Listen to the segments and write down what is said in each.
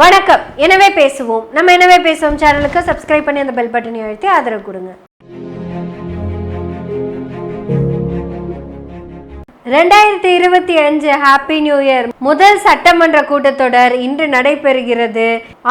வணக்கம். எனவே பேசுவோம். நம்ம எனவே பேசுவோம். சேனலுக்கு சப்ஸ்கிரைப் பண்ணி அந்த பெல் பட்டனை அழுத்தி ஆதரவு கொடுங்க. ரெண்டாயிரத்தி இருபத்தி அஞ்சு ஹாப்பி நியூ இயர் முதல் சட்டமன்ற கூட்டத்தொடர் இன்று நடைபெறுகிறது.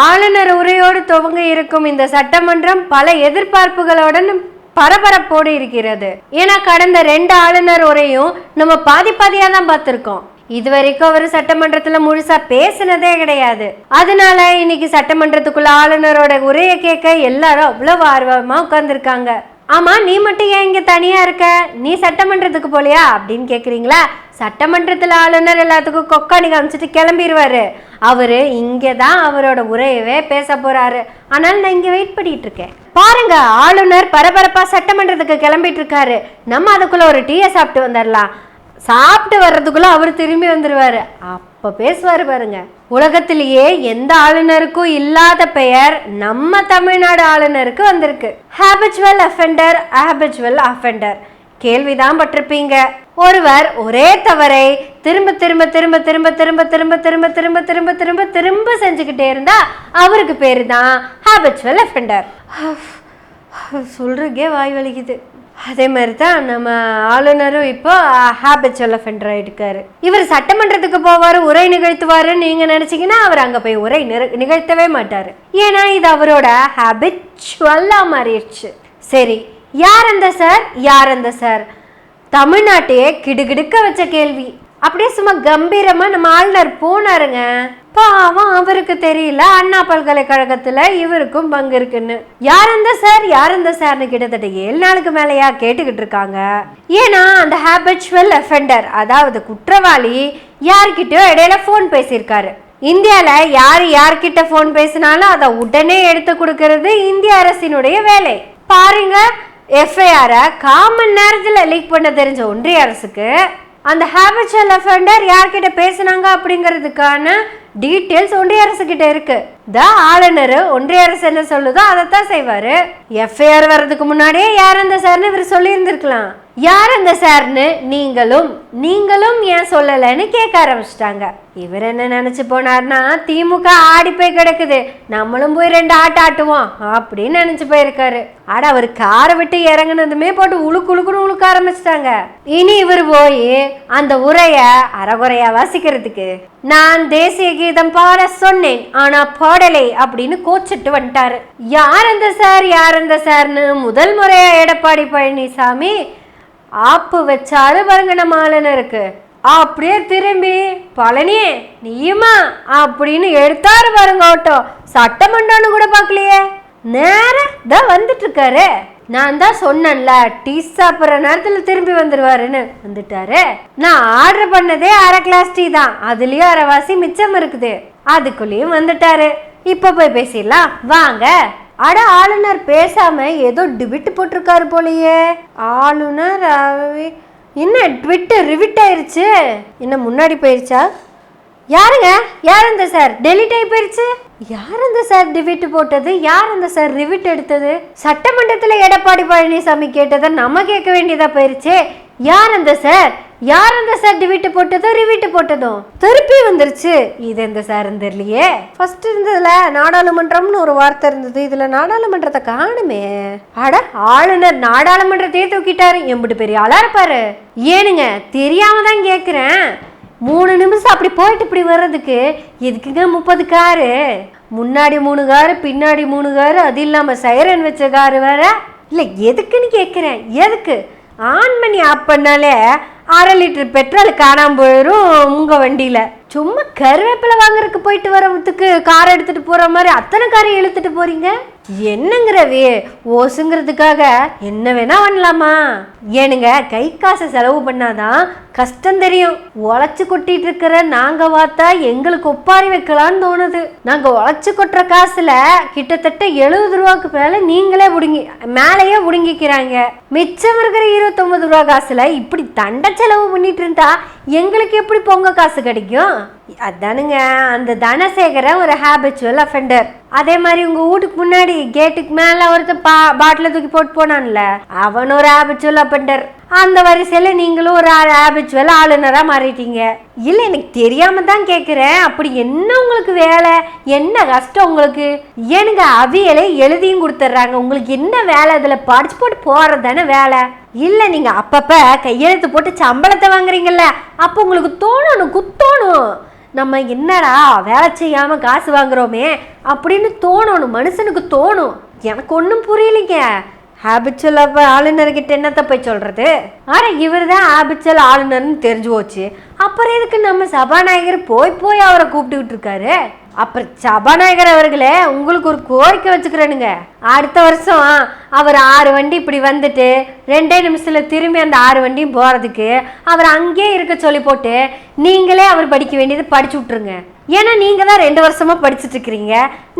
ஆளுநர் உரையோடு துவங்க இருக்கும் இந்த சட்டமன்றம் பல எதிர்பார்ப்புகளுடன் பரபரப்போடு இருக்கிறது. ஏன்னா கடந்த ரெண்டு ஆளுநர் உரையும் நம்ம பாதி பாதியாக தான் பார்த்துருக்கோம். இது வரைக்கும் அவர் சட்டமன்றத்துல முழுசா பேசினதே கிடையாது. அதனால இன்னைக்கு சட்டமன்றத்துக்குள்ள ஆளுநரோட உரையை கேட்க எல்லாரும் அவ்வளவு ஆர்வமா உட்கார்ந்துருக்காங்க. ஆமா நீ மட்டும் ஏன் இங்க தனியா இருக்க? நீ சட்டமன்றத்துக்கு போலியா? அப்படின்னு கேக்குறீங்களா? சட்டமன்றத்துல ஆளுநர் எல்லாத்துக்கும் கொக்காணி காமிச்சிட்டு கிளம்பிடுவாரு அவரு இங்கே தான் அவரோட உரையவே பேச போறாரு. ஆனால் நான் இங்க வெயிட் பண்ணிட்டு இருக்கேன் பாருங்க ஆளுநர் பரபரப்பா சட்டமன்றத்துக்கு கிளம்பிட்டு இருக்காரு நம்ம அதுக்குள்ள ஒரு டீயை சாப்பிட்டு வந்துடலாம் சாப்பிட்டு வர்றதுக்குள்ள அவர் திரும்பி வந்துடுவார் அப்போ பேசுவார் பாருங்க உலகத்திலேயே எந்த ஆளுநருக்கும் இல்லாத பெயர் நம்ம தமிழ்நாடு ஆளுநருக்கு வந்திருக்கு ஹேபிச்சுவல் அஃபெண்டர் ஹேபிச்சுவல் அஃபெண்டர் கேள்விதான் பட்டிருப்பீங்க ஒருவர் ஒரே தவறை திரும்ப திரும்ப திரும்ப திரும்ப திரும்ப திரும்ப திரும்ப திரும்ப திரும்ப திரும்ப திரும்ப செஞ்சுக்கிட்டே இருந்தா அவருக்கு பேரு தான் ஹேபிச்சுவல் அஃபெண்டர் சொல்றதுக்கே வாய் வலிக்குது அதே மாதிரி தான் நம்ம ஆளுநரும் இப்போ ஹேபிச்சுவல் அஃபெண்டர் ஆகிருக்காரு இவர் சட்டமன்றத்துக்கு போவார் உரை நிகழ்த்துவாருன்னு நீங்கள் நினச்சிங்கன்னா அவர் அங்கே போய் உரை நிகழ்த்தவே மாட்டார். ஏன்னா இது அவரோட ஹேபிச்சுவலாக மாறிடுச்சு. சரி யார் அந்த சார் யார் அந்த சார் தமிழ்நாட்டையே கிடுகிடுக்க வச்ச கேள்வி. அப்படியே சும்மா கம்பீரமா நம்ம ஆளுநர் போனாருங்க. பாவம் அவருக்கு தெரியல அண்ணா பல்கலைக்கழகத்துல இவருக்கும் பங்கு இருக்குன்னு. யார் அந்த சார்? யார் அந்த சார்னு கிட்டத்தட்ட ஏழு நாளுக்கு மேலேயா கேட்டுக்கிட்டு இருக்காங்க. ஏன்னா அந்த ஹேபிச்சுவல் அஃபெண்டர் அதாவது குற்றவாளி யார்கிட்டயோ இடையில ஃபோன் பேசியிருக்காரு. இந்தியால யார் யார்கிட்ட ஃபோன் பேசினாலும் அதை உடனே எடுத்து கொடுக்கறது இந்திய அரசினுடைய வேலை. பாருங்க எஃப்ஐஆரை காமன் நேரத்தில் லீக் பண்ண தெரிஞ்ச ஒன்றிய அரசுக்கு அந்த ஹேபிச்சுவல் அஃபெண்டர் யார்கிட்ட பேசுனாங்க அப்படிங்கிறதுக்கான டீட்டெயில்ஸ் ஒன்றிய அரசு கிட்ட த ஆளுநர் ஒன்றிய அரசு என்ன சொல்லுதோ அதைத்தான் செய்வார். எஃப்ஐஆர் வர்றதுக்கு முன்னாடியே யார் அந்த சார்னு இவர் சொல்லியிருந்திருக்கலாம். யார் அந்த சார்னு நீங்களும் நீங்களும் ஏன் சொல்லலைன்னு கேட்க ஆரம்பிச்சிட்டாங்க. இவர் என்ன நினச்சி போனார்னா திமுக ஆடி போய் கிடக்குது. நம்மளும் போய் ரெண்டு ஆட்ட ஆட்டுவோம் அப்படின்னு நினச்சி போயிருக்காரு. ஆட அவர் காரை விட்டு இறங்குனதுமே போட்டு உழுக்கு உழுக்குன்னு உழுக்க ஆரம்பிச்சிட்டாங்க. இனி இவர் போய் அந்த உரையை அறகுறையா வாசிக்கிறதுக்கு நான் தேசிய கீதம் பாட சொன்னேன். ஆனால் பாடலை அப்படின்னு கோச்சிட்டு வந்துட்டாரு. யார் அந்த சார்? யார் அந்த சார்னு முதல் முறையா எடப்பாடி பழனிசாமி ஆப்பு வச்சாலும் பாருங்க நம்ம ஆளுநருக்கு. அப்படியே திரும்பி பழனி நீயுமா? அப்படின்னு எடுத்தாரு பாருங்க ஓட்டோ சட்டமன்றம்னு கூட பார்க்கலையே. நேர தான் வந்துட்டு இருக்காரு. நான் தான் சொன்னேன்ல டீ சாப்பிட்ற நேரத்தில் திரும்பி வந்துடுவாருன்னு வந்துட்டாரு. நான் ஆர்டர் பண்ணதே அரை கிளாஸ் டீ தான். அதுலேயும் அரைவாசி மிச்சம் இருக்குது. அதுக்குள்ளேயும் வந்துட்டாரு. இப்போ போய் பேசிடலாம். வாங்க. அட ஆளுநர் பேசாம ஏதோ டிபிட் போட்டிருக்காரு போலயே. ஆளுநர் என்ன ட்விட்டு ரிவிட் ஆயிருச்சு? என்ன முன்னாடி போயிருச்சா? யாருங்க? யார் இந்த சார்? டெலிட் ஆகி போயிருச்சு? யார் அந்த சார் டிவிட் போட்டது? யார் அந்த சார் ரிவிட் எடுத்தது? சட்டமன்றத்தில் எடப்பாடி பழனிசாமி கேட்டதை நம்ம கேட்க வேண்டியதாக போயிருச்சே. யார் அந்த சார் யார் அந்த சார் டிவிட்டு போட்டதோ ரிவிட்டு போட்டதும் திருப்பி வந்துருச்சு. இது எந்த சார் தெரியலையே. ஃபர்ஸ்ட் இருந்ததுல நாடாளுமன்றம்னு ஒரு வார்த்தை இருந்தது. இதுல நாடாளுமன்றத்தை காணுமே. அட ஆளுநர் நாடாளுமன்றத்தையே தூக்கிட்டாரு. எம்பிட்டு பெரிய ஆளா இருப்பாரு. ஏனுங்க தெரியாம தான் கேக்குறேன். மூணு நிமிஷம் அப்படி போயிட்டு இப்படி வர்றதுக்கு எதுக்குங்க முப்பது காரு? முன்னாடி மூணு காரு பின்னாடி மூணு காரு அது இல்லாமல் சைரன் வச்ச காரு வேற? இல்லை எதுக்குன்னு கேட்குறேன் எதுக்கு? ஆன் பண்ணி ஆஃப் பண்ணாலே அரை லிட்டர் பெட்ரோல் காணாமல் போயிடும் உங்கள் வண்டியில். சும்மா கருவேப்பிலை வாங்குறதுக்கு போயிட்டு வரத்துக்கு கார் எடுத்துகிட்டு போகிற மாதிரி அத்தனை காரை இழுத்துட்டு போகிறீங்க என்னங்கிறவே? ஓசுங்கிறதுக்காக என்ன வேணா பண்ணலாமா? ஏனுங்க கை காசை செலவு பண்ணாதான் கஷ்டம் தெரியும். உழைச்சு கொட்டிட்டு இருக்கிற நாங்க பார்த்தா எங்களுக்கு ஒப்பாரி வைக்கலாம்னு தோணுது. நாங்க உழைச்சு கொட்டுற காசுல கிட்டத்தட்ட எழுபது ரூபாய்க்கு மேல நீங்களே புடுங்கி மேலேயே புடுங்கிக்கிறாங்க மிச்சம் இருக்கிற இருபத்தொன்பது ரூபா காசுல இப்படி தண்ட செலவு பண்ணிட்டு இருந்தா எங்களுக்கு எப்படி பொங்க காசு கிடைக்கும்? அதானுங்க அந்த தனசேகர ஒரு ஹேபிச்சுவல் அஃபெண்டர் அதே மாதிரி உங்க வீட்டுக்கு முன்னாடி கேட்டுக்கு மேல ஒருத்தன் பா பாட்டில தூக்கி போட்டு போனான்ல அவன் ஒரு ஹேபிச்சுவல் அஃபெண்டர் அந்த வரிசையில நீங்களும் ஒரு ஹேபிச்சுவல் ஆளுநரா மாறிட்டீங்க. இல்ல எனக்கு தெரியாம தான் கேக்குறேன். அப்படி என்ன உங்களுக்கு வேலை? என்ன கஷ்டம் உங்களுக்கு? ஏனுங்க அவியலை எழுதியும் கொடுத்துட்றாங்க. உங்களுக்கு என்ன வேலை? இதுல படிச்சு போட்டு போறது தானே வேலை? இல்ல நீங்க அப்பப்ப கையெழுத்து போட்டு சம்பளத்தை வாங்குறீங்கல்ல அப்போ உங்களுக்கு தோணணும் குத்தோணும். நம்ம என்னடா வேலை செய்யாமல் காசு வாங்குறோமே அப்படின்னு தோணணும். மனுஷனுக்கு தோணும். எனக்கு ஒன்றும் புரியலைங்க. ஹேபிச்சுவல் ஆளுநர்கிட்ட என்னத்த போய் சொல்கிறது ஆனால் இவர் தான் ஹேபிச்சுவல் ஆளுநர்னு தெரிஞ்சு போச்சு. அப்புறம் எதுக்கு நம்ம சபாநாயகர் போய் போய் அவரை கூப்பிட்டுக்கிட்டு இருக்காரு? அப்புறம் சபாநாயகர் அவர்களே உங்களுக்கு ஒரு கோரிக்கை வச்சுக்கிறேனுங்க. அடுத்த வருஷம் அவர் ஆறு வண்டி இப்படி வந்துட்டு ரெண்டே நிமிஷத்தில் திரும்பி அந்த ஆறு வண்டியும் போகிறதுக்கு அவர் அங்கேயே இருக்க சொல்லி போட்டு நீங்களே அவர் படிக்க வேண்டியது படிச்சு விட்ருங்க ஏன்னா நீங்கள் தான் ரெண்டு வருஷமாக படிச்சுட்டு இருக்கிறீங்க.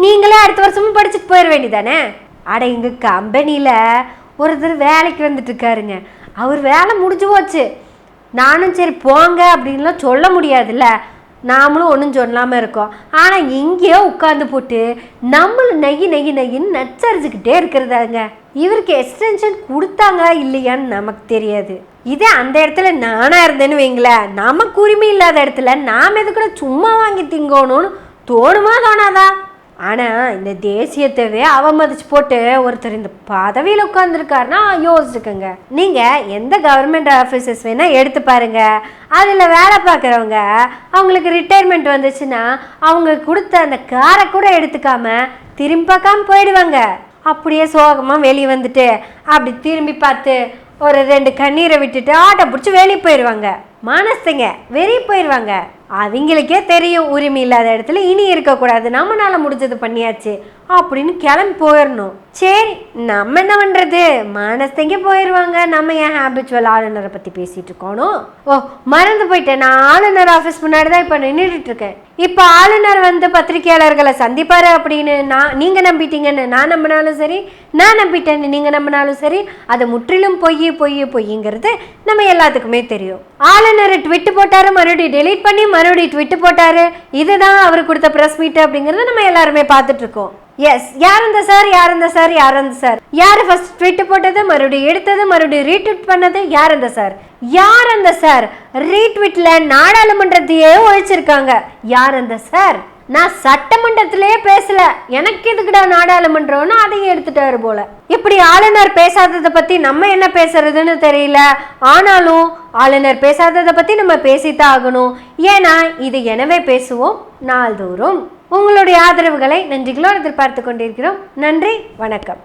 நீங்களே அடுத்த வருஷமும் படிச்சுட்டு போயிட வேண்டியதானே? அட எங்கள் கம்பெனியில் ஒருத்தர் வேலைக்கு வந்துட்டு இருக்காருங்க அவர் வேலை முடிஞ்சு போச்சு. நானும் சரி போங்க அப்படின்லாம் சொல்ல முடியாதுல்ல. நாமளும் ஒன்றும் சொல்லாமல் இருக்கோம். ஆனால் இங்கேயோ உட்காந்து போட்டு நம்மளும் நெய் நெய் நெகின்னு நச்சரிச்சுக்கிட்டே இருக்கிறதாங்க. இவருக்கு எக்ஸ்டென்ஷன் கொடுத்தாங்க இல்லையான்னு நமக்கு தெரியாது. இதே அந்த இடத்துல நானாக இருந்தேன்னு வைங்களேன். நமக்கு உரிமை இல்லாத இடத்துல நாம் எதுக்கூட சும்மா வாங்கி திங்கணும்னு தோணுமா தோணாதா? ஆனால் இந்த தேசியத்தவே அவமதிச்சு போட்டு ஒருத்தர் இந்த பதவியில் உட்காந்துருக்காருன்னா யோசிச்சுக்கோங்க. நீங்கள் எந்த கவர்மெண்ட் ஆஃபீஸஸ் வேணால் எடுத்து பாருங்க. அதில் வேலை பார்க்குறவங்க அவங்களுக்கு ரிட்டையர்மெண்ட் வந்துச்சுன்னா அவங்க கொடுத்த அந்த காரை கூட எடுத்துக்காம திரும்பி பார்க்காம போயிடுவாங்க. அப்படியே சோகமாக வெளியே வந்துட்டு அப்படி திரும்பி பார்த்து ஒரு ரெண்டு கண்ணீரை விட்டுட்டு ஆட்டை பிடிச்சி வெளியே போயிடுவாங்க. மனசுங்க வெளியே போயிடுவாங்க அவங்களுக்கே தெரியும் உரிமை இல்லாத இடத்துல இனி இருக்கக்கூடாது. நம்மளால முடிஞ்சது பண்ணியாச்சு. அப்படின்னு கிளம்பி போயிடணும் சரி நம்ம என்ன பண்ணுறது மனசங்க போயிடுவாங்க நம்ம ஏன் ஹேபிச்சுவல் ஆளுநரை பற்றி பேசிகிட்டு இருக்கணும்? ஓ மறந்து போயிட்டேன். நான் ஆளுநர் ஆஃபீஸ் முன்னாடி தான் இப்போ நின்றுட்டு இருக்கேன். இப்போ ஆளுநர் வந்து பத்திரிகையாளர்களை சந்திப்பார் அப்படின்னு நான் நீங்கள் நம்பிட்டீங்கன்னு நான் நம்பினாலும் சரி நான் நம்பிட்டேன்னு நீங்கள் நம்பினாலும் சரி அது முற்றிலும் பொய் பொய் பொய்ங்கிறது நம்ம எல்லாத்துக்குமே தெரியும். ஆளுநர் ட்விட்டு போட்டார் மறுபடியும் டெலீட் பண்ணி மறுபடியும் ட்விட்டு போட்டார். இதுதான் அவர் கொடுத்த ப்ரெஸ் மீட் அப்படிங்கிறத நம்ம எல்லாருமே பார்த்துட்டு இருக்கோம் எஸ் யார் இந்த சார் யார் இந்த சார் யார் இந்த சார் யார் ஃபர்ஸ்ட் ட்விட்டு போட்டது மறுபடியும் எடுத்தது மறுபடியும் ரீட்வீட் பண்ணது யார் இந்த சார் யார் அந்த சார் ரீட்விட்டில் நாடாளுமன்றத்தையே ஒழிச்சிருக்காங்க. யார் அந்த சார் நான் சட்டமன்றத்திலேயே பேசல. எனக்கு எதுக்குடா நாடாளுமன்றம்னு அதையும் எடுத்துட்டாரு போல. இப்படி ஆளுநர் பேசாததை பத்தி நம்ம என்ன பேசுறதுன்னு தெரியல. ஆனாலும் ஆளுநர் பேசாததை பத்தி நம்ம பேசித்தான் ஆகணும். ஏன்னா இது எனவே பேசுவோம் நாள்தோறும். உங்களுடைய ஆதரவுகளை நன்றிகளோடு எதிர்பார்த்து கொண்டிருக்கிறோம். நன்றி வணக்கம்.